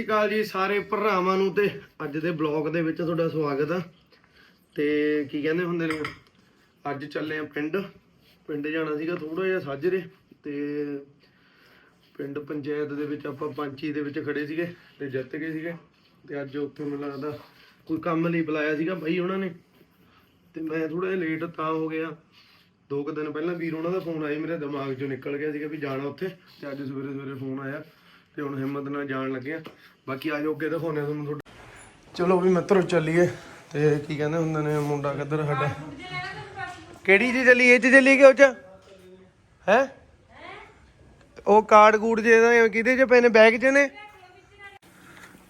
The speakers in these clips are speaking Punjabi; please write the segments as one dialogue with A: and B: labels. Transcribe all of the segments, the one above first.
A: ਸਤਿ ਸ਼੍ਰੀ ਅਕਾਲ ਜੀ ਸਾਰੇ ਭਰਾਵਾਂ ਨੂੰ ਤੇ ਅੱਜ ਦੇ ਬਲੌਗ ਦੇ ਵਿੱਚ ਤੁਹਾਡਾ ਸਵਾਗਤ ਆ। ਤੇ ਕੀ ਕਹਿੰਦੇ ਹੁੰਦੇ ਨੇ? ਅੱਜ ਚੱਲੇ ਆ ਪਿੰਡ। ਪਿੰਡ ਜਾਣਾ ਸੀਗਾ ਥੋੜਾ ਜਿਹਾ ਸਾਜਰੇ ਤੇ ਪਿੰਡ ਪੰਚਾਇਤ ਦੇ ਵਿੱਚ ਆਪਾਂ ਪੰਚੀ ਦੇ ਵਿੱਚ ਖੜੇ ਸੀਗੇ ਤੇ ਜਿੱਤ ਗਏ ਸੀਗੇ। ਤੇ ਅੱਜ ਉੱਥੇ ਮੈਨੂੰ ਲੱਗਦਾ ਕੋਈ ਕੰਮ ਲਈ ਬੁਲਾਇਆ ਸੀਗਾ ਬਾਈ ਉਹਨਾਂ ਨੇ। ਤੇ ਮੈਂ ਥੋੜਾ ਜਿਹਾ ਲੇਟ ਤਾਂ ਹੋ ਗਿਆ। ਦੋ ਕੁ ਦਿਨ ਪਹਿਲਾਂ ਵੀਰ ਉਹਨਾਂ ਦਾ ਫੋਨ ਆਇਆ ਮੇਰੇ ਦਿਮਾਗ 'ਚੋਂ ਨਿਕਲ ਗਿਆ ਸੀਗਾ ਵੀ ਜਾਣਾ ਉੱਥੇ। ਤੇ ਅੱਜ ਸਵੇਰੇ ਸਵੇਰੇ ਫੋਨ ਆਇਆ। ਤੇ ਹੁਣ ਹਿੰਮਤ ਨਾਲ ਜਾਣ ਲੱਗੇ ਆ। ਬਾਕੀ ਆ ਜਾਓ ਅੱਗੇ ਦਿਖਾਉਂਦੇ ਆ ਤੁਹਾਨੂੰ ਤੁਹਾਡਾ ਚਲੋ ਵੀ ਮਿੱਤਰੋ ਚੱਲੀਏ ਤੇ ਕੀ ਕਹਿੰਦੇ ਹੁੰਦੇ ਨੇ ਮੁੰਡਾ ਕਿੱਧਰ ਸਾਡਾ? ਕਿਹੜੀ ਜੀ ਚੱਲੀ ਇਹ ਚ ਚੱਲੀ ਕਿ ਉਹ ਚ? ਹੈ? ਉਹ ਕਾਰਡ ਕੂਡ ਜੇ ਦਾ ਕਿਹਦੇ ਚ ਪਏ ਨੇ ਬੈਗ ਚ ਨੇ?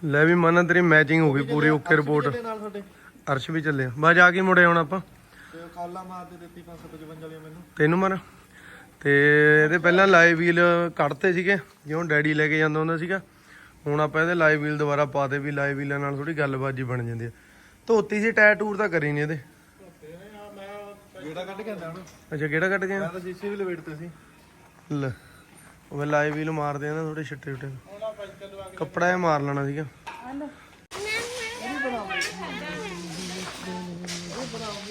A: ਲੈ ਵੀ ਮਨ ਤੇਰੀ ਮੈਚਿੰਗ ਹੋ ਗਈ ਪੂਰੀ ਓਕੇ ਰਿਪੋਰਟ ਅਰਸ਼ ਵੀ ਚੱਲਿਆ ਬਾ ਜਾ ਕੇ ਮੁੜੇ ਹੁਣ ਆਪਾਂ।
B: ਤੇ ਕਾਲਾ ਮਾਰ ਦੇ ਦਿੱਤੀ 555 ਵਾਲੀ ਮੈਨੂੰ।
A: ਤੈਨੂੰ ਮਰ। ਤੇ ਇਹਦੇ ਪਹਿਲਾਂ ਲਾਈਵ ਵੀਲ ਕੱਢਤੇ ਸੀਗੇ ਜਿਉਂ ਡੈਡੀ ਲੈ ਕੇ ਜਾਂਦਾ ਹੁੰਦਾ ਸੀਗਾ। ਹੁਣ ਆਪਾਂ ਇਹਦੇ ਲਾਈਵ ਵੀਲ ਦੁਬਾਰਾ ਪਾਤੇ ਵੀ ਲਾਈਵ ਵੀਲਾਂ ਨਾਲ ਥੋੜੀ ਗੱਲਬਾਜੀ ਬਣ ਜਾਂਦੀ ਆ। ਧੋਤੀ ਸੀ ਟਾਇਰ ਟੂਰ ਤਾਂ ਕਰੀ ਨਹੀਂ ਇਹਦੇ।
B: ਗੇੜਾ ਕੱਢ ਕੇ ਆਂਦਾ ਹੁਣ
A: ਅੱਛਾ ਕਿਹੜਾ ਕੱਢ ਗਿਆ
B: ਮੈਂ ਤਾਂ ਸੀਸੀ ਵੀ ਲਵੇਟ ਤੇ ਸੀ।
A: ਲੈ ਉਹ ਲਾਈਵ ਵੀਲ ਮਾਰਦੇ ਆ ਨਾ ਥੋੜੇ ਛਿੱਟੇ ਛਿੱਟੇ ਕੱਪੜਾ ਇਹ ਮਾਰ ਲੈਣਾ ਸੀਗਾ।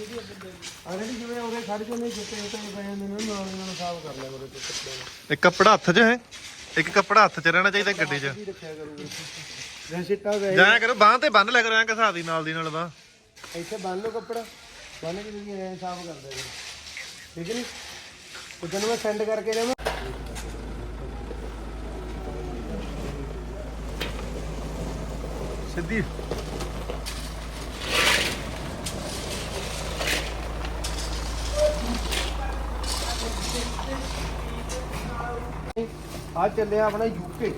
A: ਅਰੇ ਜਿਵੇਂ ਉਹਦੇ ਖੜ ਜਾਂਦੇ ਛਿੱਟੇ ਛਿੱਟੇ ਪੈ ਜਾਂਦੇ ਨੇ ਨਾਲ ਨਾਲ ਸਾਫ਼ ਕਰ ਲਿਆ ਉਹਦੇ ਤੇ ਕੱਪੜੇ ਨੂੰ।
B: ਇੱਕ ਕੱਪੜਾ ਹੱਥ 'ਚ ਹੈ? ਇੱਕ ਕੱਪੜਾ ਹੱਥ 'ਚ ਰਹਿਣਾ ਚਾਹੀਦਾ ਗੱਡੀ 'ਚ?
A: ਕੀ ਰੱਖਿਆ ਕਰੂਗਾ ਜੇ। ਛਿੱਟਾ ਵੇ
B: ਜਾਂ ਕਰੋ ਬਾਹ ਤੇ ਬੰਨ ਲਿਆ ਕਰੋ ਐਂ ਘਸਾ ਦੀ ਨਾਲ ਦੀ ਨਾਲ ਬਾਹ।
A: ਇੱਥੇ ਬੰਨ ਲਓ ਕੱਪੜਾ। ਬੰਨ ਕੇ ਤੁਸੀਂ ਐ ਸਾਫ਼ ਕਰ ਕਰੋ ਠੀਕ ਨਹੀਂ ਤੈਨੂੰ ਮੈਂ ਸੈਂਡ ਕਰਕੇ ਦੇਵਾਂ ਸਿੱਧੀ। ਆ ਚੱਲਿਆ ਆਪਣਾ ਯੂਕੇ।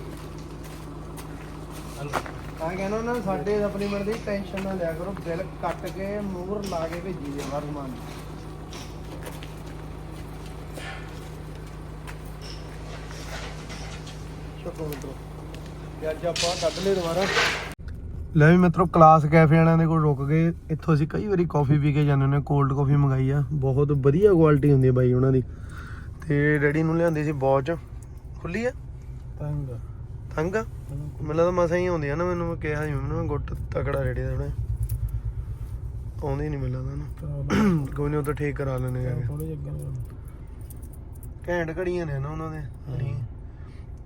A: ਤਾਂ ਕਹਿੰਦਾ ਨਾ ਸਾਡੇ ਸਪਲੀਮੈਂਟ ਦੀ ਟੈਨਸ਼ਨ ਨਾ ਲਿਆ ਕਰੋ ਬਿੱਲ ਕੱਟ ਕੇ ਮੂਹਰ ਲਾ ਕੇ ਭੇਜੀ ਜਾਵਾ ਸਮਾਨ। ਸ਼ੁਕਰ ਮਿੱਤਰੋ ਤੇ ਅੱਜ ਆਪਾਂ ਕੱਢ ਲਏ ਦੁਬਾਰਾ। ਲੈ ਵੀ ਮਿੱਤਰੋ ਕਲਾਸ ਕੈਫੇ ਵਾਲਿਆਂ ਦੇ ਕੋਲ ਰੁਕ ਗਏ। ਇੱਥੋਂ ਅਸੀਂ ਕਈ ਵਾਰੀ ਕਾਫੀ ਪੀ ਕੇ ਜਾਂਦੇ ਹੁੰਦੇ ਕੋਲਡ ਕਾਫੀ ਮੰਗਾਈ ਆ। ਬਹੁਤ ਵਧੀਆ ਕੁਆਲਿਟੀ ਹੁੰਦੀ ਹੈ ਬਾਈ ਉਹਨਾਂ ਦੀ। ਤੇ ਡੈਡੀ ਨੂੰ ਲਿਆਂਦੀ ਸੀ ਬੌਚ। ਖੁੱਲੀ ਆ?
B: ਤੰਗ
A: ਤੰਗ ਆ? ਮੈਨੂੰ ਲੱਗਦਾ ਮਸਾਂ ਹੀ ਆਉਂਦੀ ਆ ਨਾ ਮੈਨੂੰ ਮੈਂ ਕਿਹਾ ਸੀ ਮੈਨੂੰ ਗੁੱਟ ਤਕੜਾ ਰੇੜੀ ਦਾ ਥੋੜਾ ਆਉਂਦੀ ਨਹੀਂ ਮੈਨੂੰ ਲੱਗਦਾ ਨਾ ਕੋਈ ਨਹੀਂ ਉਹ ਤਾਂ ਠੀਕ ਕਰਾ ਲੈਣੇ ਆ
B: ਥੋੜੇ ਜਿਹਾ
A: ਘੈਂਟ ਘੜੀਆਂ ਨੇ ਨਾ ਉਹਨਾਂ ਦੇ ਹਣੀ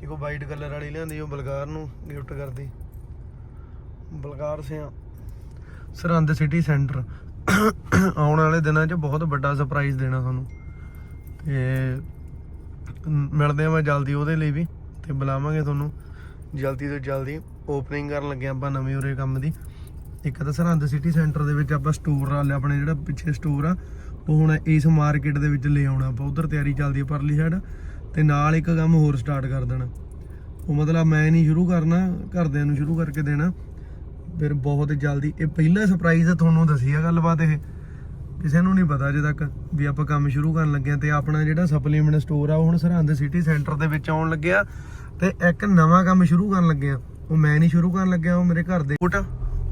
A: ਇੱਕੋ ਵਾਈਟ ਕਲਰ ਵਾਲੀ ਲਿਆਂਦੀ ਉਹ ਬਲਕਾਰ ਨੂੰ ਗਿਫਟ ਕਰਦੀ। ਬਲਕਾਰ ਸਿਆ। ਸਰਹੰਦ ਸਿਟੀ ਸੈਂਟਰ ਆਉਣ ਵਾਲੇ ਦਿਨਾਂ 'ਚ ਬਹੁਤ ਵੱਡਾ ਸਰਪ੍ਰਾਈਜ਼ ਦੇਣਾ ਤੁਹਾਨੂੰ। ਤੇ ਮਿਲਦੇ ਆ ਮੈਂ ਜਲਦੀ ਉਹਦੇ ਲਈ ਵੀ ਤੇ ਬੁਲਾਵਾਂਗੇ ਤੁਹਾਨੂੰ। ਜਲਦੀ ਤੋਂ ਜਲਦੀ ਓਪਨਿੰਗ ਕਰਨ ਲੱਗੇ ਆਪਾਂ ਨਵੇਂ ਉਰੇ ਕੰਮ ਦੀ। ਇੱਕ ਤਾਂ ਸਰਹੰਦ ਸਿਟੀ ਸੈਂਟਰ ਦੇ ਵਿੱਚ ਆਪਾਂ ਸਟੋਰ ਆ ਲਿਆ ਆਪਣੇ ਜਿਹੜਾ ਪਿੱਛੇ ਸਟੋਰ ਆ, ਉਹ ਹੁਣ ਇਸ ਮਾਰਕੀਟ ਦੇ ਵਿੱਚ ਲੈ ਆਉਣਾ ਆਪਾਂ। ਉਧਰ ਤਿਆਰੀ ਚੱਲਦੀ ਹੈ ਪਰਲੀ ਸਾਈਡ ਤੇ ਨਾਲ ਇੱਕ ਕੰਮ ਹੋਰ ਸਟਾਰਟ ਕਰ ਦੇਣਾ। ਉਹ ਮਤਲਬ ਮੈਂ ਨਹੀਂ ਸ਼ੁਰੂ ਕਰਨਾ, ਘਰਦਿਆਂ ਨੂੰ ਸ਼ੁਰੂ ਕਰਕੇ ਦੇਣਾ। ਫਿਰ ਬਹੁਤ ਜਲਦੀ, ਇਹ ਪਹਿਲਾ ਸਰਪ੍ਰਾਈਜ਼ ਆ, ਤੁਹਾਨੂੰ ਦੱਸੀ ਆ ਗੱਲਬਾਤ ਇਹ। ਕਿਸੇ ਨੂੰ ਨਹੀਂ ਪਤਾ ਅਜੇ ਤੱਕ ਵੀ ਆਪਾਂ ਕੰਮ ਸ਼ੁਰੂ ਕਰਨ ਲੱਗੇ ਆ ਤੇ ਆਪਣਾ ਜਿਹੜਾ ਸਪਲੀਮੈਂਟ ਸਟੋਰ ਆ, ਉਹ ਹੁਣ ਸਰਹੰਦ ਸਿਟੀ ਸੈਂਟਰ ਦੇ ਵਿੱਚ ਆਉਣ ਲੱਗਿਆ ਤੇ ਇੱਕ ਨਵਾਂ ਕੰਮ ਸ਼ੁਰੂ ਕਰਨ ਲੱਗੇ ਆ ਉਹ ਮੈਂ ਨਹੀਂ ਸ਼ੁਰੂ ਕਰਨ ਲੱਗਿਆ, ਉਹ ਮੇਰੇ ਘਰ ਦੇ ਕੋਟ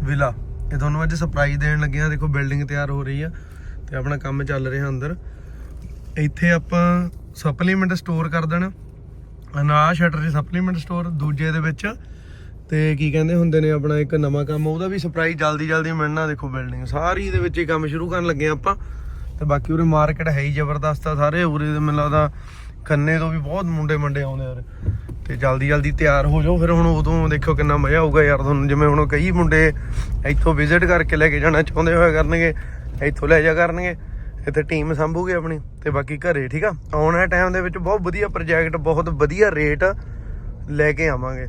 A: ਵਿਲਾ ਇਹ ਤੁਹਾਨੂੰ ਅੱਜ ਸਰਪ੍ਰਾਈਜ਼ ਦੇਣ ਲੱਗੇ ਆ ਦੇਖੋ ਬਿਲਡਿੰਗ ਤਿਆਰ ਹੋ ਰਹੀ ਆ ਤੇ ਆਪਣਾ ਕੰਮ ਚੱਲ ਰਿਹਾ ਅੰਦਰ। ਇੱਥੇ ਆਪਾਂ ਸਪਲੀਮੈਂਟ ਸਟੋਰ ਕਰ ਦੇਣਾ। ਨਾ ਸ਼ਟਰ ਦੀ ਸਪਲੀਮੈਂਟ ਸਟੋਰ ਦੂਜੇ ਦੇ ਵਿੱਚ। ਤੇ ਕੀ ਕਹਿੰਦੇ ਹੁੰਦੇ ਨੇ, ਆਪਣਾ ਇੱਕ ਨਵਾਂ ਕੰਮ, ਉਹਦਾ ਵੀ ਸਰਪ੍ਰਾਈਜ਼ ਜਲਦੀ ਜਲਦੀ ਮਿਲਣਾ, ਦੇਖੋ ਬਿਲਡਿੰਗ ਸਾਰੀ ਦੇ ਵਿੱਚ ਹੀ ਕੰਮ ਸ਼ੁਰੂ ਕਰਨ ਲੱਗੇ ਆ ਆਪਾਂ। ਤੇ ਬਾਕੀ ਉਰੇ ਮਾਰਕੀਟ ਹੈ ਹੀ ਜ਼ਬਰਦਸਤ ਆ ਸਾਰੇ, ਉਰੇ ਦੇ ਮੈਨੂੰ ਲੱਗਦਾ ਖੰਨੇ ਤੋਂ ਵੀ ਬਹੁਤ ਮੁੰਡੇ ਮੰਡੇ ਆਉਂਦੇ ਯਾਰ ਉਰੇ। ਤੇ ਜਲਦੀ ਜਲਦੀ ਤਿਆਰ ਹੋ ਜਾਓ, ਫਿਰ ਹੁਣ ਉਦੋਂ ਦੇਖੋ ਕਿੰਨਾ ਮਜ਼ਾ ਆਊਗਾ ਯਾਰ ਤੁਹਾਨੂੰ, ਜਿਵੇਂ ਹੁਣ ਕਈ ਮੁੰਡੇ ਇੱਥੋਂ ਵਿਜ਼ਿਟ ਕਰਕੇ ਲੈ ਕੇ ਜਾਣਾ ਚਾਹੁੰਦੇ ਹੋਇਆ ਕਰਨਗੇ, ਇੱਥੋਂ ਲੈ ਜਾ ਕਰਨਗੇ, ਇੱਥੇ ਟੀਮ ਸੰਭੂਗੀ ਆਪਣੀ। ਤੇ ਬਾਕੀ ਘਰੇ, ਠੀਕ ਆ? ਆਉਣ ਵਾਲੇ ਟਾਈਮ ਦੇ ਵਿੱਚ ਬਹੁਤ ਵਧੀਆ ਪ੍ਰੋਜੈਕਟ ਬਹੁਤ ਵਧੀਆ ਰੇਟ ਲੈ ਕੇ ਆਵਾਂਗੇ।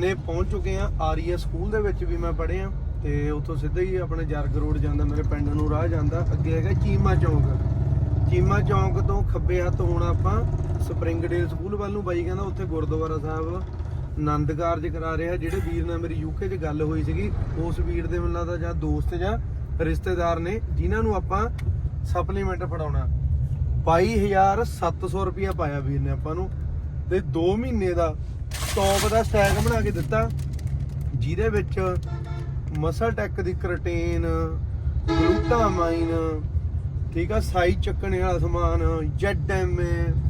A: ਨੇ ਪਹੁੰਚ ਚੁੱਕੇ ਆ ਆਰੀਆ ਸਕੂਲ ਦੇ ਵਿੱਚ ਵੀ ਮੈਂ ਪੜ੍ਹਿਆ। ਤੇ ਉੱਥੋਂ ਸਿੱਧਾ ਹੀ ਆਪਣੇ ਜਰਗ ਰੋਡ ਜਾਂਦਾ, ਮੇਰੇ ਪਿੰਡ ਨੂੰ ਰਾਹ ਜਾਂਦਾ। ਅੱਗੇ ਹੈਗਾ ਚੀਮਾ ਚੌਂਕ। ਚੀਮਾ ਚੌਂਕ ਤੋਂ ਖੱਬੇ ਹੱਥ ਹੋਣਾ ਆਪਾਂ ਸਪਰਿੰਗਡੇਲ ਸਕੂਲ ਵੱਲ ਨੂੰ ਬਾਈ ਕਹਿੰਦਾ, ਉੱਥੇ ਗੁਰਦੁਆਰਾ ਸਾਹਿਬ ਆਨੰਦ ਕਾਰਜ ਕਰਾ ਰਿਹਾ। ਜਿਹੜੇ ਵੀਰ ਨਾਲ ਮੇਰੀ ਯੂਕੇ 'ਚ ਗੱਲ ਹੋਈ ਸੀਗੀ, ਉਸ ਵੀਰ ਦੇ ਮੈਨੂੰ ਲੱਗਦਾ ਜਾਂ ਦੋਸਤ ਜਾਂ ਰਿਸ਼ਤੇਦਾਰ ਨੇ, ਜਿਨ੍ਹਾਂ ਨੂੰ ਆਪਾਂ ਸਪਲੀਮੈਂਟ ਫੜਾਉਣਾ। 22700 ਰੁਪਇਆ ਪਾਇਆ ਵੀਰ ਨੇ ਆਪਾਂ ਨੂੰ। ਤੇ 2 ਮਹੀਨੇ ਦਾ ਟੌਪ ਦਾ ਸਟੈਕ ਬਣਾ ਕੇ ਦਿੱਤਾ। ਜਿਹਦੇ ਵਿੱਚ ਮਸਲ ਟੈਕ ਦੀ ਕਰਟੇਨ ਗਲੂਟਾਮਾਈਨ ਠੀਕ ਆ, ਸਾਈ ਚੱਕਣ ਵਾਲਾ ਸਮਾਨ ਜੈਡ ਐਮ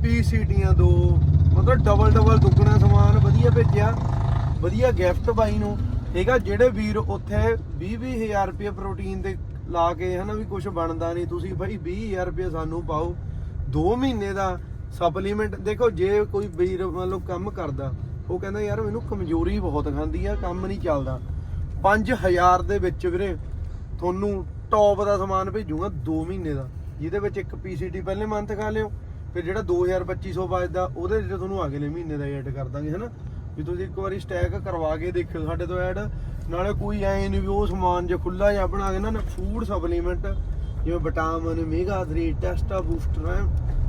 A: ਪੀਸੀਟੀਆਂ ਦੋ, ਮਤਲਬ ਡਬਲ ਡਬਲ ਦੁੱਗਣਾ ਸਮਾਨ ਵਧੀਆ ਭੇਜਿਆ। ਵਧੀਆ ਗਿਫਟ ਬਾਈ ਨੂੰ। ਠੀਕ ਆ, ਜਿਹੜੇ ਵੀਰ ਉੱਥੇ 20 20000 ਰੁਪਏ ਪ੍ਰੋਟੀਨ ਦੇ ਲਾ ਕੇ ਹਨਾ ਵੀ ਕੁਝ ਬਣਦਾ ਨਹੀਂ, ਤੁਸੀਂ ਬਾਈ 20000 ਰੁਪਏ ਸਾਨੂੰ ਪਾਓ। 2 ਮਹੀਨੇ ਦਾ ਸਪਲੀਮੈਂਟ ਦੇਖੋ ਜੇ ਕੋਈ ਵੀਰ ਮਤਲਬ ਕੰਮ ਕਰਦਾ ਉਹ ਕਹਿੰਦਾ ਯਾਰ ਮੈਨੂੰ ਕਮਜ਼ੋਰੀ ਬਹੁਤ ਖਾਂਦੀ ਆ ਕੰਮ ਨਹੀਂ ਚੱਲਦਾ। 5000 ਦੇ ਵਿੱਚ ਵੀਰੇ ਤੁਹਾਨੂੰ ਟੌਪ ਦਾ ਸਮਾਨ ਭੇਜੂਗਾ 2 ਮਹੀਨੇ ਦਾ। ਜਿਹਦੇ ਵਿੱਚ ਇੱਕ ਪੀਸੀਟੀ ਪਹਿਲੇ ਮੰਥ ਖਾ ਲਿਓ ਫਿਰ ਜਿਹੜਾ 2000 2500 ਬਚਦਾ ਉਹਦੇ ਵਿੱਚ ਤੁਹਾਨੂੰ ਅਗਲੇ ਮਹੀਨੇ ਦਾ ਐਡ ਕਰ ਦਾਂਗੇ ਹਨਾ? ਵੀ ਤੁਸੀਂ ਇੱਕ ਵਾਰੀ ਸਟੈਕ ਕਰਵਾ ਕੇ ਦੇਖਿਓ ਸਾਡੇ ਤੋਂ ਐਡ ਨਾਲੇ ਕੋਈ ਐ ਨਹੀਂ ਵੀ ਉਹ ਸਮਾਨ ਜੇ ਖੁੱਲਾ ਜਿਹਾ ਬਣਾ ਕੇ ਨਾ ਫੂਡ ਸਪਲੀਮੈਂਟ ਜਿਵੇਂ ਵਿਟਾਮਿਨ ਮੇਗਾ 3 ਟੈਸਟਾ ਬੂਸਟਰ ਹੈ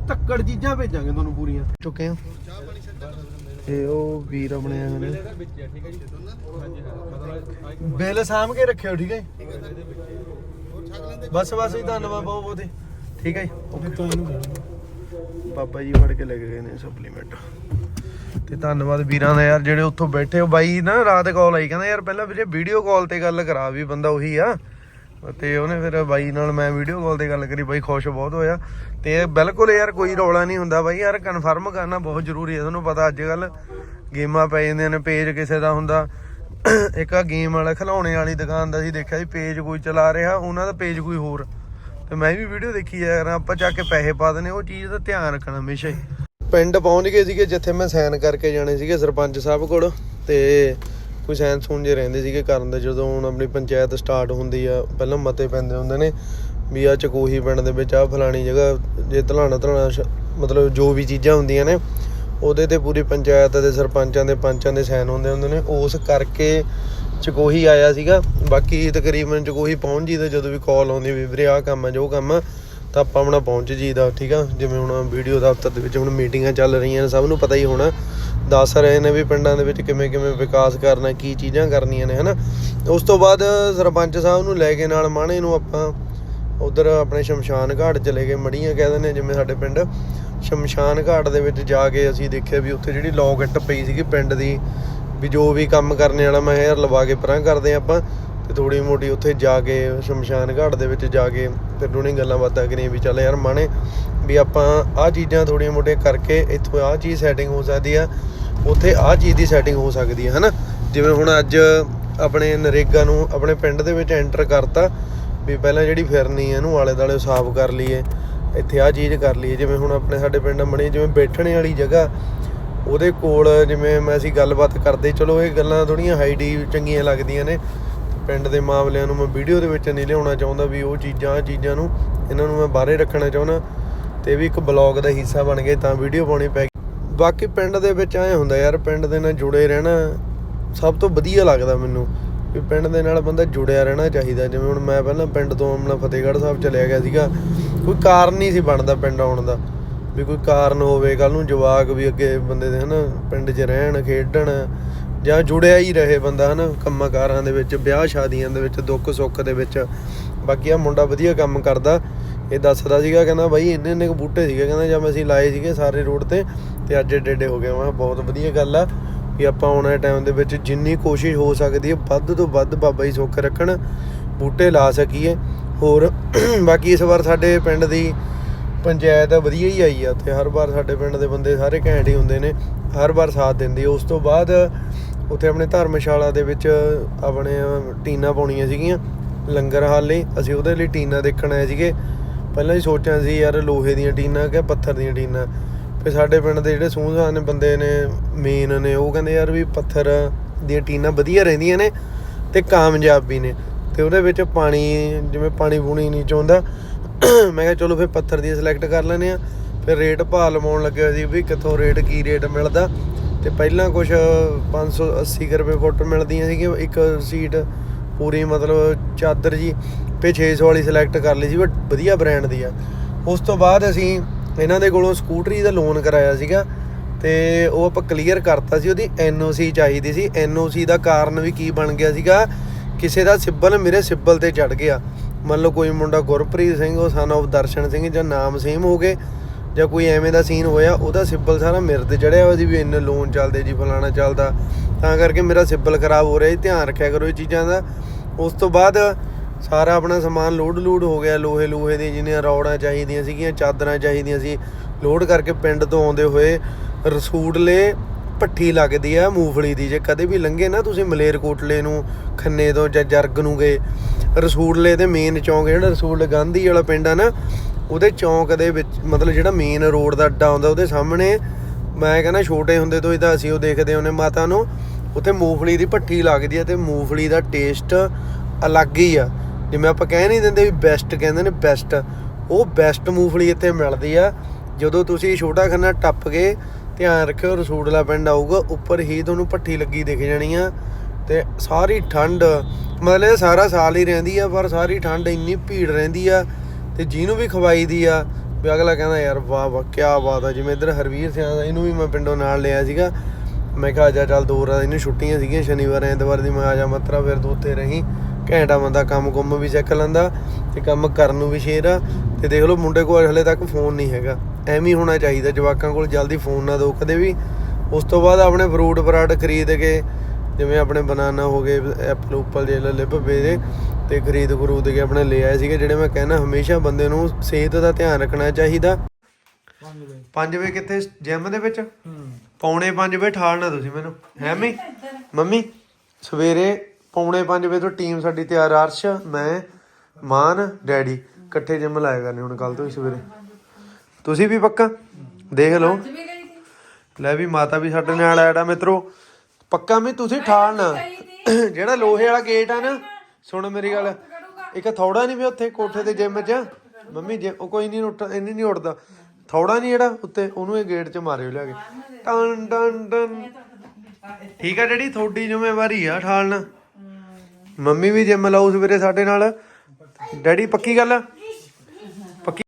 A: ਤੱਕੜ ਚੀਜ਼ਾਂ ਭੇਜਾਂਗੇ ਤੁਹਾਨੂੰ ਪੂਰੀਆਂ। ਚੁੱਕੇ ਆ ਇਹ ਉਹ ਵੀਰ ਆਪਣੇ ਆਏ ਨੇ। ਬਿੱਲ ਸਾਂਭ ਕੇ ਰੱਖਿਓ ਠੀਕ ਹੈ? ਬਸ ਬਸ ਜੀ ਧੰਨਵਾਦ ਬਹੁਤ ਬਹੁਤ। ਠੀਕ ਹੈ ਬਾਬਾ ਜੀ ਫੜ ਕੇ ਲੈ ਗਏ ਨੇ ਸਪਲੀਮੈਂਟ ਤੇ ਧੰਨਵਾਦ ਵੀਰਾਂ ਦਾ ਯਾਰ ਜਿਹੜੇ ਉੱਥੋਂ ਬੈਠੇ ਹੋ। ਬਾਈ ਨਾ ਰਾਤ ਕਾਲ ਆਈ ਕਹਿੰਦਾ ਯਾਰ ਪਹਿਲਾਂ ਵੀਰੇ ਵੀਡੀਓ ਕਾਲ ਤੇ ਗੱਲ ਕਰਾ ਵੀ ਬੰਦਾ ਉਹੀ ਆ। ਤੇ ਉਹਨੇ ਫਿਰ ਬਾਈ ਨਾਲ ਮੈਂ ਵੀਡੀਓ ਕਾਲ ਤੇ ਗੱਲ ਕਰੀ, ਬਾਈ ਖੁਸ਼ ਬਹੁਤ ਹੋਇਆ। ਤੇ ਬਿਲਕੁਲ ਯਾਰ ਕੋਈ ਰੌਲਾ ਨਹੀਂ ਹੁੰਦਾ ਬਾਈ, ਯਾਰ ਕਨਫਰਮ ਕਰਨਾ ਬਹੁਤ ਜ਼ਰੂਰੀ ਹੈ। ਤੁਹਾਨੂੰ ਪਤਾ ਅੱਜ ਕੱਲ ਗੇਮਾਂ ਪੈ ਜਾਂਦੀਆਂ ਨੇ ਪੇਜ ਕਿਸੇ ਦਾ ਹੁੰਦਾ। ਇੱਕ ਆ ਗੇਮ ਵਾਲਾ ਖਿਲਾਉਣੇ ਵਾਲੀ ਦੁਕਾਨ ਦਾ ਸੀ, ਦੇਖਿਆ ਸੀ ਪੇਜ ਕੋਈ ਚਲਾ ਰਿਹਾ, ਉਹਨਾਂ ਦਾ ਪੇਜ ਕੋਈ ਹੋਰ। ਤੇ ਮੈਂ ਵੀ ਵੀਡੀਓ ਦੇਖੀ ਯਾਰ ਆਪਾਂ ਚੱਕ ਕੇ ਪੈਸੇ ਪਾ ਦਨੇ ਉਹ ਚੀਜ਼ ਦਾ ਧਿਆਨ ਰੱਖਣਾ ਹਮੇਸ਼ਾ ਹੀ। ਪਿੰਡ ਪਹੁੰਚ ਗਏ ਸੀਗੇ, ਜਿੱਥੇ ਮੈਂ ਸਾਈਨ ਕਰਕੇ ਜਾਣੇ ਸੀਗੇ ਸਰਪੰਚ ਸਾਹਿਬ ਕੋਲ। ਤੇ ਕੋਈ ਸਾਈਨ ਸੂਨ ਜੇ ਰਹਿੰਦੇ ਸੀਗੇ ਕਰਨ ਦੇ, ਜਦੋਂ ਹੁਣ ਆਪਣੀ ਪੰਚਾਇਤ ਸਟਾਰਟ ਹੁੰਦੀ ਆ, ਪਹਿਲਾਂ ਮਤੇ ਪੈਂਦੇ ਹੁੰਦੇ ਨੇ ਵੀ ਆ ਚਕੋਹੀ ਪਿੰਡ ਦੇ ਵਿੱਚ ਆ ਫਲਾਣੀ ਜਗ੍ਹਾ, ਜੇ ਧਲਾਣਾ ਧਲਾਣਾ ਸ਼- ਮਤਲਬ ਜੋ ਵੀ ਚੀਜ਼ਾਂ ਹੁੰਦੀਆਂ ਨੇ, ਉਹਦੇ ਤੇ ਪੂਰੀ ਪੰਚਾਇਤ ਦੇ ਸਰਪੰਚਾਂ ਦੇ ਪੰਚਾਂ ਦੇ ਸਾਈਨ ਹੁੰਦੇ ਹੁੰਦੇ ਨੇ, ਉਸ ਕਰਕੇ ਚਕੋਹੀ ਆਇਆ ਸੀਗਾ। ਬਾਕੀ ਤਕਰੀਬਨ ਚਕੋਹੀ ਪਹੁੰਚ ਜੀਦਾ ਜਦੋਂ ਵੀ ਕਾਲ ਆਉਂਦੀ ਵੀ ਵੀਰੇ ਆਹ ਕੰਮ ਆ, ਜੋ ਕੰਮ ਆ, ਤਾਂ ਆਪਾਂ ਆਪਣਾ ਪਹੁੰਚ ਜੀਦਾ ਠੀਕ ਆ? ਜਿਵੇਂ ਹੁਣ ਵੀਡੀਓ ਦਫ਼ਤਰ ਦੇ ਵਿੱਚ ਹੁਣ ਮੀਟਿੰਗਾਂ ਚੱਲ ਰਹੀਆਂ ਨੇ, ਸਭ ਨੂੰ ਪਤਾ ਹੀ ਹੋਣਾ। ਦੱਸ ਰਹੇ ਨੇ ਵੀ ਪਿੰਡਾਂ ਦੇ ਵਿੱਚ ਕਿਵੇਂ ਕਿਵੇਂ ਵਿਕਾਸ ਕਰਨਾ, ਕੀ ਚੀਜ਼ਾਂ ਕਰਨੀਆਂ ਨੇ, ਹਨਾ? ਉਸ ਤੋਂ ਬਾਅਦ ਸਰਪੰਚ ਸਾਹਿਬ ਨੂੰ ਲੈ ਕੇ ਨਾਲ ਮਾਣੇ ਨੂੰ ਆਪਾਂ, ਉਧਰ ਆਪਣੇ ਸ਼ਮਸ਼ਾਨ ਘਾਟ ਚਲੇ ਗਏ, ਮੜੀਆਂ ਕਹਿੰਦੇ ਨੇ ਜਿਵੇਂ ਸਾਡੇ ਪਿੰਡ ਸ਼ਮਸ਼ਾਨ ਘਾਟ ਦੇ ਵਿੱਚ ਜਾ ਕੇ ਅਸੀਂ ਦੇਖਿਆ ਵੀ ਉੱਥੇ ਜਿਹੜੀ ਲੌਗਟ ਪਈ ਸੀਗੀ ਪਿੰਡ ਦੀ, ਵੀ ਜੋ ਵੀ ਕੰਮ ਕਰਨੇ ਵਾਲਾ ਮੈਂ ਕਿਹਾ ਯਾਰ ਲਵਾ ਕੇ ਪਰਾਂ ਕਰਦੇ ਆਪਾਂ, ਤੇ ਥੋੜੀ ਮੋਟੀ ਉੱਥੇ ਜਾ ਕੇ ਸ਼ਮਸ਼ਾਨ ਘਾਟ ਦੇ ਵਿੱਚ ਜਾ ਕੇ ਫਿਰ ਉਹਨੇ ਗੱਲਾਂ ਬਾਤਾਂ ਕਰੀਆਂ ਵੀ ਚੱਲ ਯਾਰ ਮਾਣੇ ਵੀ ਆਪਾਂ ਆਹ ਚੀਜ਼ਾਂ ਥੋੜੀਆਂ ਮੋਟੀਆਂ ਕਰਕੇ ਇੱਥੋਂ ਆਹ ਚੀਜ਼ ਸੈਟਿੰਗ ਹੋ ਸਕਦੀ ਆ, ਉੱਥੇ ਆਹ ਚੀਜ਼ ਦੀ ਸੈਟਿੰਗ ਹੋ ਸਕਦੀ ਹੈ ਹਨਾ? ਜਿਵੇਂ ਹੁਣ ਅੱਜ ਆਪਣੇ ਨਰੇਗਾ ਨੂੰ ਆਪਣੇ ਪਿੰਡ ਦੇ ਵਿੱਚ ਐਂਟਰ ਕਰਤਾ, ਵੀ ਪਹਿਲਾਂ ਜਿਹੜੀ ਫਿਰਨੀ ਹੈ ਇਹਨੂੰ ਆਲੇ ਦਾਲੇ ਸਾਫ਼ ਕਰ ਲਈਏ, ਇੱਥੇ ਆਹ ਚੀਜ਼ ਕਰ ਲਈਏ। ਜਿਵੇਂ ਹੁਣ ਆਪਣੇ ਸਾਡੇ ਪਿੰਡ ਬਣੀ ਜਿਵੇਂ ਬੈਠਣੇ ਵਾਲੀ ਜਗ੍ਹਾ, ਉਹਦੇ ਕੋਲ ਜਿਵੇਂ ਮੈਂ ਅਸੀਂ ਗੱਲਬਾਤ ਕਰਦੇ, ਚਲੋ ਇਹ ਗੱਲਾਂ ਥੋੜੀਆਂ ਹਾਈਡੀ ਚੰਗੀਆਂ ਲੱਗਦੀਆਂ ਨੇ। ਪਿੰਡ ਦੇ ਮਾਮਲਿਆਂ ਨੂੰ ਮੈਂ ਵੀਡੀਓ ਦੇ ਵਿੱਚ ਨਹੀਂ ਲਿਆਉਣਾ ਚਾਹੁੰਦਾ ਵੀ ਉਹ ਚੀਜ਼ਾਂ, ਆਹ ਚੀਜ਼ਾਂ ਨੂੰ ਇਹਨਾਂ ਨੂੰ ਮੈਂ ਬਾਹਰੇ ਰੱਖਣਾ ਚਾਹੁੰਦਾ। ਤੇ ਵੀ ਇੱਕ ਬਲੌਗ ਦਾ ਹਿੱਸਾ ਬਣ ਗਏ, ਤਾਂ ਵੀਡੀਓ ਪਾਉਣੀ ਪੈ ਗਈ। ਬਾਕੀ ਪਿੰਡ ਦੇ ਵਿੱਚ ਐ ਹੁੰਦਾ ਯਾਰ, ਪਿੰਡ ਦੇ ਨਾਲ ਜੁੜੇ ਰਹਿਣਾ ਸਭ ਤੋਂ ਵਧੀਆ ਲੱਗਦਾ ਮੈਨੂੰ ਵੀ ਪਿੰਡ ਦੇ ਨਾਲ ਬੰਦਾ ਜੁੜਿਆ ਰਹਿਣਾ ਚਾਹੀਦਾ। ਜਿਵੇਂ ਹੁਣ ਮੈਂ ਪਹਿਲਾਂ ਪਿੰਡ ਤੋਂ ਆਪਣਾ ਫਤਿਹਗੜ੍ਹ ਸਾਹਿਬ ਚਲਿਆ ਗਿਆ ਸੀਗਾ, ਕੋਈ ਕਾਰਨ ਨਹੀਂ ਸੀ ਬਣਦਾ ਪਿੰਡ ਆਉਣ ਦਾ। ਵੀ ਕੋਈ ਕਾਰਨ ਹੋਵੇ ਕੱਲ ਨੂੰ ਜਵਾਕ ਵੀ ਅੱਗੇ ਬੰਦੇ ਦੇ ਹਨਾ, ਪਿੰਡ 'ਚ ਰਹਿਣ, ਖੇਡਣ ਜਾਂ ਜੁੜਿਆ ਹੀ ਰਹੇ ਬੰਦਾ ਹਨਾ ਕੰਮਾਂ ਕਾਰਾਂ ਦੇ ਵਿੱਚ, ਵਿਆਹ ਸ਼ਾਦੀਆਂ ਦੇ ਵਿੱਚ ਦੁੱਖ ਸੁੱਖ ਦੇ ਵਿੱਚ। ਬਾਕੀ ਆ ਮੁੰਡਾ ਵਧੀਆ ਕੰਮ ਕਰਦਾ। ਇਹ ਦੱਸਦਾ ਸੀਗਾ, ਕਹਿੰਦਾ ਬਾਈ ਇੰਨੇ ਇੰਨੇ ਕੁ ਬੂਟੇ ਸੀਗੇ, ਕਹਿੰਦਾ ਜਦ ਅਸੀਂ ਲਾਏ ਸੀਗੇ ਸਾਰੇ ਰੋਡ ਤੇ ਤੇ ਅੱਜ ਏਡੇ ਏਡੇ ਹੋ ਗਏ। ਮੈਂ ਬਹੁਤ ਵਧੀਆ ਗੱਲ ਆ ਵੀ ਆਪਾਂ ਆਉਣ ਵਾਲੇ ਟਾਈਮ ਦੇ ਵਿੱਚ ਜਿੰਨੀ ਕੋਸ਼ਿਸ਼ ਹੋ ਸਕਦੀ ਹੈ ਵੱਧ ਤੋਂ ਵੱਧ ਬਾਬਾ ਜੀ ਸੁੱਖ ਰੱਖਣ, ਬੂਟੇ ਲਾ ਸਕੀਏ। ਹੋਰ, ਬਾਕੀ ਇਸ ਵਾਰ ਸਾਡੇ ਪਿੰਡ ਦੀ ਪੰਚਾਇਤ ਵਧੀਆ ਹੀ ਆਈ ਆ ਤੇ ਹਰ ਵਾਰ ਸਾਡੇ ਪਿੰਡ ਦੇ ਬੰਦੇ ਸਾਰੇ ਘੈਂਟ ਹੀ ਹੁੰਦੇ ਨੇ, ਹਰ ਵਾਰ ਸਾਥ ਦਿੰਦੇ ਉਸ ਤੋਂ ਬਾਅਦ ਉੱਥੇ ਆਪਣੇ ਧਰਮਸ਼ਾਲਾ ਦੇ ਵਿੱਚ ਆਪਣੇ ਟੀਨਾ ਪਾਉਣੀਆਂ ਸੀਗੀਆਂ, ਲੰਗਰ ਹਾਲ ਲਈ ਅਸੀਂ ਉਹਦੇ ਲਈ ਟੀਨਾ ਦੇਖਣ ਆਏ ਸੀਗੇ। ਪਹਿਲਾਂ ਹੀ ਸੋਚਿਆ ਸੀ, ਯਾਰ ਲੋਹੇ ਦੀਆਂ ਟੀਨਾ ਕਿ ਪੱਥਰ ਦੀਆਂ ਟੀਨਾਂ। ਫਿਰ ਸਾਡੇ ਪਿੰਡ ਦੇ ਜਿਹੜੇ ਸੂਝਵਾਨ ਬੰਦੇ ਨੇ ਮੇਨ ਨੇ, ਉਹ ਕਹਿੰਦੇ ਯਾਰ ਵੀ ਪੱਥਰ ਦੀਆਂ ਟੀਨਾਂ ਵਧੀਆ ਰਹਿੰਦੀਆਂ ਨੇ ਤੇ ਕਾਮਯਾਬ ਵੀ ਨੇ। ਤੇ ਉਹਦੇ ਵਿੱਚ ਪਾਣੀ, ਜਿਵੇਂ ਪਾਣੀ ਪੂਣੀ ਨਹੀਂ ਚਾਹੁੰਦਾ ਮੈਂ ਕਿਹਾ ਚਲੋ ਫਿਰ ਪੱਥਰ ਦੀ ਸਿਲੈਕਟ ਕਰ ਲੈਨੇ ਆ ਫਿਰ ਰੇਟ ਭਾਅ ਲਵਾਉਣ ਲੱਗਿਆ ਸੀ ਵੀ ਕਿੱਥੋਂ ਰੇਟ ਕੀ ਰੇਟ ਮਿਲਦਾ। ਤੇ ਪਹਿਲਾਂ ਕੁਝ 580 ਕੁ ਰੁਪਏ ਫੁੱਟ ਮਿਲਦੀਆਂ ਸੀਗੀਆਂ। ਇੱਕ ਸੀਟ ਪੂਰੀ ਮਤਲਬ ਚਾਦਰ ਜੀ। ਤੇ 600 ਵਾਲੀ ਸਿਲੈਕਟ ਕਰ ਲਈ ਸੀ ਬਟ ਵਧੀਆ ਬ੍ਰਾਂਡ ਦੀ ਆ। ਉਸ ਤੋਂ ਬਾਅਦ ਅਸੀਂ ਇਹਨਾਂ ਦੇ ਕੋਲੋਂ ਸਕੂਟਰੀ ਦਾ ਲੋਨ ਕਰਾਇਆ ਸੀਗਾ, ਤੇ ਉਹ ਆਪਾਂ ਕਲੀਅਰ ਕਰਤਾ ਸੀ, ਉਹਦੀ ਐਨਓਸੀ ਚਾਹੀਦੀ ਸੀ। ਐਨਓਸੀ ਦਾ ਕਾਰਨ ਵੀ ਕੀ ਬਣ ਗਿਆ ਸੀਗਾ, ਕਿਸੇ ਦਾ ਸਿੱਬਲ ਮੇਰੇ ਸਿੱਬਲ ਤੇ ਚੜ ਗਿਆ। ਮੰਨ ਲਓ ਕੋਈ ਮੁੰਡਾ ਗੁਰਪ੍ਰੀਤ ਸਿੰਘ, ਉਹ ਸਨ of ਦਰਸ਼ਨ ਸਿੰਘ ਜਾਂ ਨਾਮ ਸੇਮ ਹੋ ਗਏ, ਜਾਂ ਕੋਈ ਐਵੇਂ ਦਾ ਸੀਨ ਹੋਇਆ, ਉਹਦਾ ਸਿੱਬਲ ਸਾਰਾ ਮੇਰੇ ਤੇ ਚੜਿਆ ਹੋਇਆ ਸੀ ਵੀ ਇੰਨੇ ਲੋਨ ਚੱਲਦੇ ਜੀ, ਫਲਾਣਾ ਚੱਲਦਾ। ਤਾਂ ਕਰਕੇ ਮੇਰਾ ਸਿੱਬਲ ਖਰਾਬ ਹੋ ਰਿਹਾ ਜੀ, ਧਿਆਨ ਰੱਖਿਆ ਕਰੋ ਇਹ ਚੀਜ਼ਾਂ ਦਾ। ਉਸ ਤੋਂ ਬਾਅਦ ਸਾਰਾ ਆਪਣਾ ਸਮਾਨ ਲੋਡ ਲੋਡ ਹੋ ਗਿਆ, ਲੋਹੇ ਲੋਹੇ ਦੀਆਂ ਜਿੰਨੀਆਂ ਰੌੜਾਂ ਚਾਹੀਦੀਆਂ ਸੀਗੀਆਂ, ਚਾਦਰਾਂ ਚਾਹੀਦੀਆਂ ਸੀ। ਲੋਡ ਕਰਕੇ ਪਿੰਡ ਤੋਂ ਆਉਂਦੇ ਹੋਏ ਰਸੂੜਲੇ ਪੱਠੀ ਲੱਗਦੀ ਆ ਮੂੰਗਫਲੀ ਦੀ, ਜੇ ਕਦੇ ਵੀ ਲੰਘੇ ਨਾ ਤੁਸੀਂ ਮਲੇਰਕੋਟਲੇ ਨੂੰ, ਖੰਨੇ ਤੋਂ ਜਾਂ ਜਰਗ ਨੂੰ ਗਏ। ਰਸੂੜਲੇ ਦੇ ਮੇਨ ਚੌਂਕ, ਜਿਹੜਾ ਰਸੂਲ ਗਾਂਧੀ ਵਾਲਾ ਪਿੰਡ ਆ ਨਾ, ਉਹਦੇ ਚੌਂਕ ਦੇ ਵਿੱਚ, ਮਤਲਬ ਜਿਹੜਾ ਮੇਨ ਰੋਡ ਦਾ ਅੱਡਾ ਆਉਂਦਾ ਉਹਦੇ ਸਾਹਮਣੇ ਮੈਂ ਕਹਿੰਦਾ ਛੋਟੇ ਹੁੰਦੇ ਤੋਂ ਹੀ ਤਾਂ ਅਸੀਂ ਉਹ ਦੇਖਦੇ ਹੁੰਨੇ ਮਾਤਾ ਨੂੰ, ਉੱਥੇ ਮੂੰਗਫਲੀ ਦੀ ਭੱਠੀ ਲੱਗਦੀ ਆ ਤੇ ਮੂੰਗਫਲੀ ਦਾ ਟੇਸਟ ਅਲੱਗ ਹੀ ਆ। ਜਿਵੇਂ ਆਪਾਂ ਕਹਿ ਨਹੀਂ ਦਿੰਦੇ ਵੀ ਬੈਸਟ ਕਹਿੰਦੇ ਨੇ ਬੈਸਟ ਉਹ ਬੈਸਟ ਮੂੰਗਫਲੀ ਇੱਥੇ ਮਿਲਦੀ ਆ। ਜਦੋਂ ਤੁਸੀਂ ਛੋਟਾ ਖੰਨਾ ਟੱਪ ਕੇ ਧਿਆਨ ਰੱਖਿਓ, ਰਸੂੜਲਾ ਪਿੰਡ ਆਊਗਾ, ਉੱਪਰ ਹੀ ਤੁਹਾਨੂੰ ਭੱਠੀ ਲੱਗੀ ਦਿਖ ਜਾਣੀ ਆ ਤੇ ਸਾਰੀ ਠੰਡ, ਮਤਲਬ ਇਹ ਸਾਰਾ ਸਾਲ ਹੀ ਰਹਿੰਦੀ ਆ, ਪਰ ਸਾਰੀ ਠੰਡ ਇੰਨੀ ਭੀੜ ਰਹਿੰਦੀ ਆ ਤੇ ਜਿਹਨੂੰ ਵੀ ਖਵਾਈ ਦੀ ਆ, ਵੀ ਅਗਲਾ ਕਹਿੰਦਾ ਯਾਰ ਵਾਹ ਵਾਹ ਕੀ ਬਾਤ ਆ, ਜਿਵੇਂ ਇੱਧਰ ਹਰਵੀਰ ਸਿੰਘ ਦਾ, ਇਹਨੂੰ ਵੀ ਮੈਂ ਪਿੰਡੋਂ ਨਾਲ ਲਿਆ ਸੀਗਾ। ਮੈਂ ਕਿਹਾ ਜਾ ਚੱਲ ਦੋ ਰਾਤ ਇਹਨੂੰ ਛੁੱਟੀਆਂ ਸੀਗੀਆਂ, ਸ਼ਨੀਵਾਰ, ਐਤਵਾਰ ਦੀ ਮੈਂ ਆ ਜਾ ਮਤਰਾ ਫਿਰ ਤੂੰ ਉੱਥੇ ਰਹੀਂ। ਘੈਂਟਾ ਬੰਦਾ ਕੰਮ ਕੁੰਮ ਵੀ ਸਿੱਖ ਲੈਂਦਾ ਤੇ ਕੰਮ ਕਰਨ ਨੂੰ ਵੀ ਸ਼ੇਰ ਆ। ਤੇ ਦੇਖ ਲਓ ਮੁੰਡੇ ਕੋਲ ਹਲੇ ਤੱਕ ਫੋਨ ਨਹੀਂ ਹੈਗਾ। ਐਵੇਂ ਹੋਣਾ ਚਾਹੀਦਾ ਜਵਾਕਾਂ ਕੋਲ ਜਲਦੀ ਫੋਨ ਨਾ ਦਿਓ ਕਦੇ ਵੀ। ਉਸ ਤੋਂ ਬਾਅਦ ਆਪਣੇ ਫਰੂਟ ਫਰਾਟ ਖਰੀਦ ਕੇ ਜਿਵੇਂ ਆਪਣੇ ਬਨਾਨਾ ਹੋ ਗਏ ਐਪਲ ਉਪਲ ਜੇ ਭੱਬੇ ਦੇ ਤੇ ਖਰੀਦ ਖਰੂਦ ਕੇ ਆਪਣੇ ਲੈ ਆਏ ਸੀਗੇ ਜਿਹੜੇ ਮੈਂ ਕਹਿੰਦਾ ਹਮੇਸ਼ਾ ਬੰਦੇ ਨੂੰ ਸਿਹਤ ਦਾ ਧਿਆਨ ਰੱਖਣਾ ਚਾਹੀਦਾ। 5 ਵਜੇ ਕਿੱਥੇ? ਜਿਮ ਦੇ ਵਿੱਚ? ਪੌਣੇ 5 ਵਜੇ ਠਾਲਣਾ ਤੁਸੀਂ ਮੈਨੂੰ। ਹੈ ਮੰਮੀ ਮੰਮੀ ਸਵੇਰੇ ਪੌਣੇ 5 ਵਜੇ ਤੋਂ ਟੀਮ ਸਾਡੀ ਤਿਆਰ ਆ, ਅਰਸ਼ ਮੈਂ ਮਾਨ ਡੈਡੀ। ਇਕੱਠੇ ਜਿਮ ਲਾਇਆ ਕਰਨੇ ਹੁਣ ਕੱਲ ਤੋਂ ਹੀ ਸਵੇਰੇ। ਤੁਸੀਂ ਵੀ ਪੱਕਾ? ਦੇਖ ਲਓ। ਲੈ ਵੀ ਮਾਤਾ ਵੀ ਸਾਡੇ ਨਾਲ ਆਇਆ ਮਿੱਤਰੋ। ਪੱਕਾ ਵੀ ਤੁਸੀਂ ਠਾਲਣਾ ਜਿਹੜਾ ਲੋਹੇ ਵਾਲਾ ਗੇਟ ਆ ਨਾ ਸੁਣ ਮੇਰੀ ਗੱਲ। ਇੱਕ ਥੋੜਾ ਨਹੀਂ ਵੀ ਉੱਥੇ ਕੋਠੇ ਤੇ ਜਿਮ 'ਚ। ਮੰਮੀ ਜੇ ਉਹ ਕੋਈ ਨਹੀਂ ਉੱਠ ਇੰਨੀ ਨਹੀਂ ਉੱਠਦਾ। ਥੋੜਾ ਨਹੀਂ ਜਿਹੜਾ ਉੱਤੇ ਉਹਨੂੰ ਇਹ ਗੇਟ 'ਚ ਮਾਰਿਓ ਲਿਆ ਕੇ। Ton ton ton. ਠੀਕ ਆ ਜਿਹੜੀ ਤੁਹਾਡੀ ਜ਼ਿੰਮੇਵਾਰੀ ਆ ਠਾਲਣਾ। ਮੰਮੀ ਵੀ ਜਿਮ ਲਾਉ ਸਵੇਰੇ ਸਾਡੇ ਨਾਲ। ਡੈਡੀ ਪੱਕੀ ਗੱਲ?